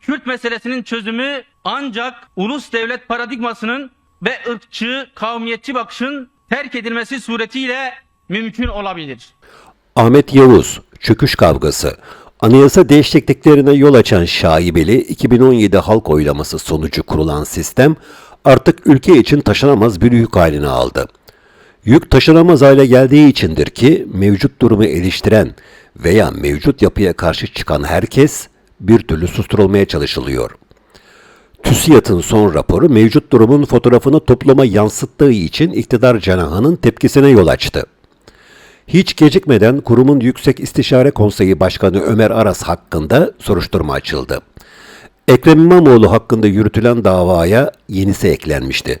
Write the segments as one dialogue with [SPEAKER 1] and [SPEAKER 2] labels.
[SPEAKER 1] Kürt meselesinin çözümü ancak ulus devlet paradigmasının ve ırkçı, kavmiyetçi bakışın terk edilmesi suretiyle mümkün olabilir.
[SPEAKER 2] Ahmet Yavuz, Çöküş Kavgası, anayasa değişikliklerine yol açan şaibeli 2017 halk oylaması sonucu kurulan sistem artık ülke için taşınamaz bir yük haline aldı. Yük taşınamaz hale geldiği içindir ki mevcut durumu eleştiren veya mevcut yapıya karşı çıkan herkes bir türlü susturulmaya çalışılıyor. TÜSİAD'ın son raporu mevcut durumun fotoğrafını topluma yansıttığı için iktidar cenahının tepkisine yol açtı. Hiç gecikmeden kurumun Yüksek İstişare Konseyi Başkanı Ömer Aras hakkında soruşturma açıldı. Ekrem İmamoğlu hakkında yürütülen davaya yenisi eklenmişti.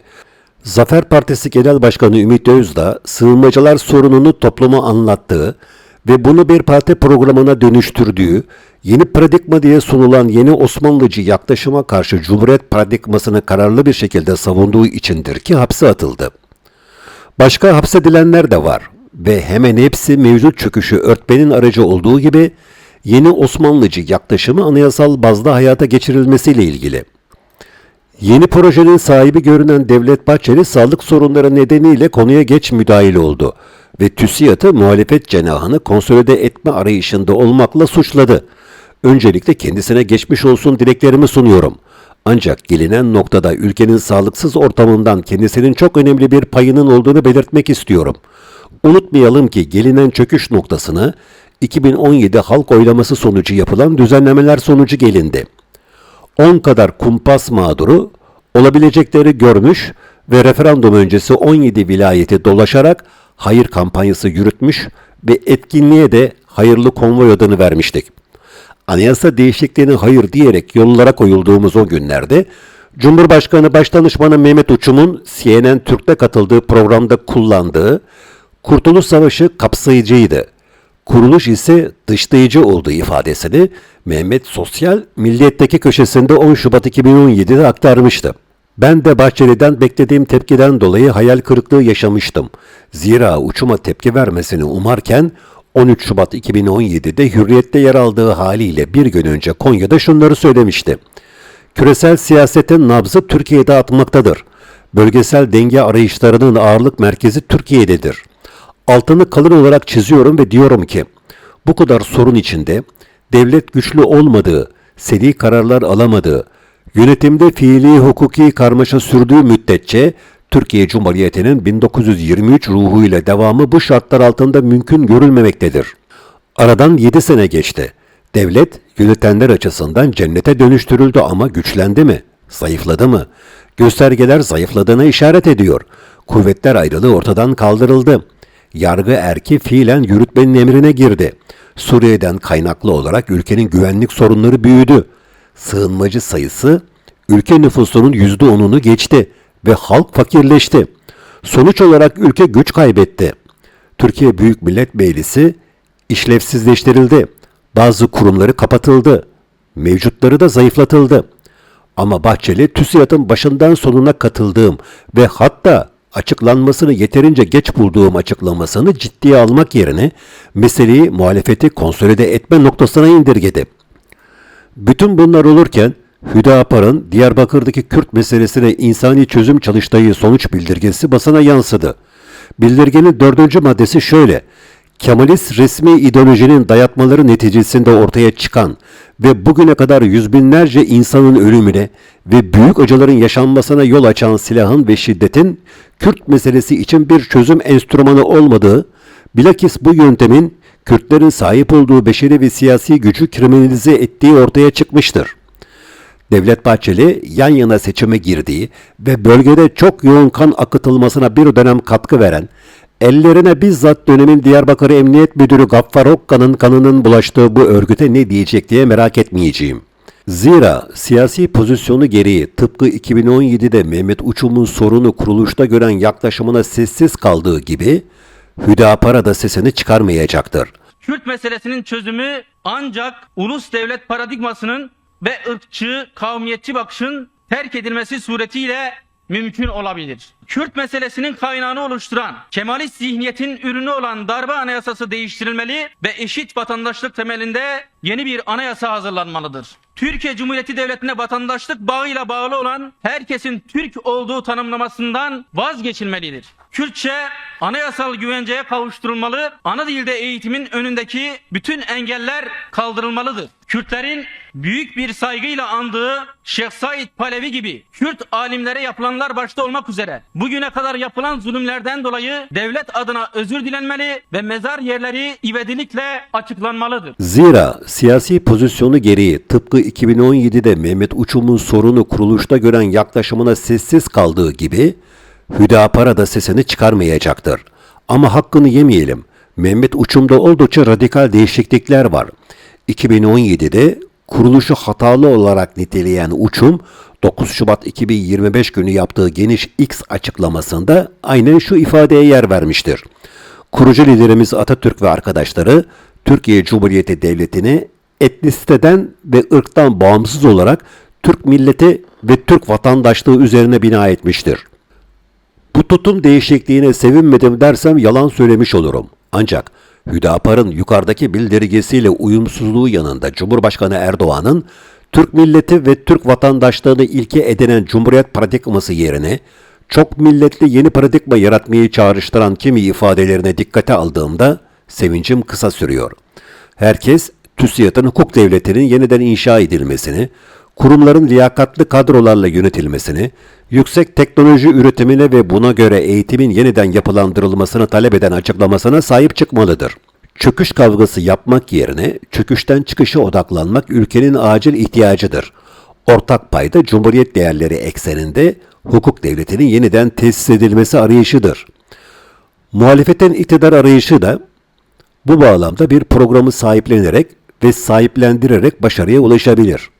[SPEAKER 2] Zafer Partisi Genel Başkanı Ümit Özdağ, sığınmacılar sorununu topluma anlattığı ve bunu bir parti programına dönüştürdüğü, yeni paradigma diye sunulan yeni Osmanlıcı yaklaşıma karşı Cumhuriyet paradigmasını kararlı bir şekilde savunduğu içindir ki hapse atıldı. Başka hapsedilenler de var ve hemen hepsi mevcut çöküşü örtmenin aracı olduğu gibi yeni Osmanlıcı yaklaşımı anayasal bazda hayata geçirilmesiyle ilgili. Yeni projenin sahibi görünen Devlet Bahçeli sağlık sorunları nedeniyle konuya geç müdahil oldu ve TÜSİAD'ı muhalefet cenahını konsolide etme arayışında olmakla suçladı. Öncelikle kendisine geçmiş olsun dileklerimi sunuyorum. Ancak gelinen noktada ülkenin sağlıksız ortamından kendisinin çok önemli bir payının olduğunu belirtmek istiyorum. Unutmayalım ki gelinen çöküş noktasına 2017 halk oylaması sonucu yapılan düzenlemeler sonucu gelindi. 10 kadar kumpas mağduru olabilecekleri görmüş ve referandum öncesi 17 vilayeti dolaşarak hayır kampanyası yürütmüş ve etkinliğe de hayırlı konvoy adını vermiştik. Anayasa değişikliğine hayır diyerek yollara koyulduğumuz o günlerde Cumhurbaşkanı Başdanışmanı Mehmet Uçum'un CNN Türk'te katıldığı programda kullandığı Kurtuluş Savaşı kapsayıcıydı. Kuruluş ise dışlayıcı olduğu ifadesini Mehmet Sosyal Milliyet'teki köşesinde 10 Şubat 2017'de aktarmıştı. Ben de Bahçeli'den beklediğim tepkiden dolayı hayal kırıklığı yaşamıştım. Zira uçuma tepki vermesini umarken 13 Şubat 2017'de Hürriyet'te yer aldığı haliyle bir gün önce Konya'da şunları söylemişti. Küresel siyasetin nabzı Türkiye'de atmaktadır. Bölgesel denge arayışlarının ağırlık merkezi Türkiye'dedir. Altını kalın olarak çiziyorum ve diyorum ki bu kadar sorun içinde devlet güçlü olmadığı, seri kararlar alamadığı, yönetimde fiili hukuki karmaşa sürdüğü müddetçe Türkiye Cumhuriyeti'nin 1923 ruhuyla devamı bu şartlar altında mümkün görülmemektedir. Aradan 7 sene geçti. Devlet yönetenler açısından cennete dönüştürüldü ama güçlendi mi? Zayıfladı mı? Göstergeler zayıfladığına işaret ediyor. Kuvvetler ayrılığı ortadan kaldırıldı. Yargı erki fiilen yürütmenin emrine girdi. Suriye'den kaynaklı olarak ülkenin güvenlik sorunları büyüdü. Sığınmacı sayısı ülke nüfusunun %10'unu geçti ve halk fakirleşti. Sonuç olarak ülke güç kaybetti. Türkiye Büyük Millet Meclisi işlevsizleştirildi. Bazı kurumları kapatıldı. Mevcutları da zayıflatıldı. Ama Bahçeli TÜSİAD'ın başından sonuna katıldığım ve hatta açıklanmasını yeterince geç bulduğum açıklamasını ciddiye almak yerine meseleyi muhalefeti konsolide etme noktasına indirgedi. Bütün bunlar olurken Hüdapar'ın Diyarbakır'daki Kürt meselesine insani çözüm çalıştığı sonuç bildirgesi basına yansıdı. Bildirgenin dördüncü maddesi şöyle. Kemalist resmi ideolojinin dayatmaları neticesinde ortaya çıkan ve bugüne kadar yüz binlerce insanın ölümüne ve büyük acıların yaşanmasına yol açan silahın ve şiddetin Kürt meselesi için bir çözüm enstrümanı olmadığı, bilakis bu yöntemin Kürtlerin sahip olduğu beşeri ve siyasi gücü kriminalize ettiği ortaya çıkmıştır. Devlet Bahçeli yan yana seçime girdiği ve bölgede çok yoğun kan akıtılmasına bir dönem katkı veren, ellerine bizzat dönemin Diyarbakır Emniyet Müdürü Gaffar Okka'nın kanının bulaştığı bu örgüte ne diyecek diye merak etmeyeceğim. Zira siyasi pozisyonu gereği tıpkı 2017'de Mehmet Uçum'un sorunu kuruluşta gören yaklaşımına sessiz kaldığı gibi Hüdapar'a da sesini çıkarmayacaktır.
[SPEAKER 1] Kürt meselesinin çözümü ancak ulus devlet paradigmasının ve ırkçı, kavmiyetçi bakışın terk edilmesi suretiyle mümkün olabilir. Kürt meselesinin kaynağını oluşturan, Kemalist zihniyetin ürünü olan darbe anayasası değiştirilmeli ve eşit vatandaşlık temelinde yeni bir anayasa hazırlanmalıdır. Türkiye Cumhuriyeti Devleti'ne vatandaşlık bağıyla bağlı olan herkesin Türk olduğu tanımlamasından vazgeçilmelidir. Kürtçe anayasal güvenceye kavuşturulmalı, ana dilde eğitimin önündeki bütün engeller kaldırılmalıdır. Kürtlerin büyük bir saygıyla andığı Şeyh Said Palevi gibi Kürt alimlere yapılanlar başta olmak üzere bugüne kadar yapılan zulümlerden dolayı devlet adına özür dilenmeli ve mezar yerleri ivedilikle açıklanmalıdır.
[SPEAKER 2] Zira siyasi pozisyonu gereği tıpkı 2017'de Mehmet Uçum'un sorunu kuruluşta gören yaklaşımına sessiz kaldığı gibi Hüdapara da sesini çıkarmayacaktır. Ama hakkını yemeyelim. Mehmet Uçum'da oldukça radikal değişiklikler var. 2017'de kuruluşu hatalı olarak niteleyen Uçum, 9 Şubat 2025 günü yaptığı geniş X açıklamasında aynen şu ifadeye yer vermiştir. Kurucu liderimiz Atatürk ve arkadaşları Türkiye Cumhuriyeti Devleti'ni etnisiteden ve ırktan bağımsız olarak Türk milleti ve Türk vatandaşlığı üzerine bina etmiştir. Bu tutum değişikliğine sevinmedim dersem yalan söylemiş olurum. Ancak Hüdapar'ın yukarıdaki bildirgesiyle uyumsuzluğu yanında Cumhurbaşkanı Erdoğan'ın Türk milleti ve Türk vatandaşlığını ilke edinen Cumhuriyet paradigması yerine çok milletli yeni paradigma yaratmayı çağrıştıran kimi ifadelerine dikkate aldığımda sevincim kısa sürüyor. Herkes TÜSİAD'ın hukuk devletinin yeniden inşa edilmesini, kurumların liyakatlı kadrolarla yönetilmesini, yüksek teknoloji üretimine ve buna göre eğitimin yeniden yapılandırılmasını talep eden açıklamasına sahip çıkmalıdır. Çöküş kavgası yapmak yerine çöküşten çıkışa odaklanmak ülkenin acil ihtiyacıdır. Ortak payda cumhuriyet değerleri ekseninde hukuk devletinin yeniden tesis edilmesi arayışıdır. Muhalefetin iktidar arayışı da bu bağlamda bir programı sahiplenerek ve sahiplendirerek başarıya ulaşabilir.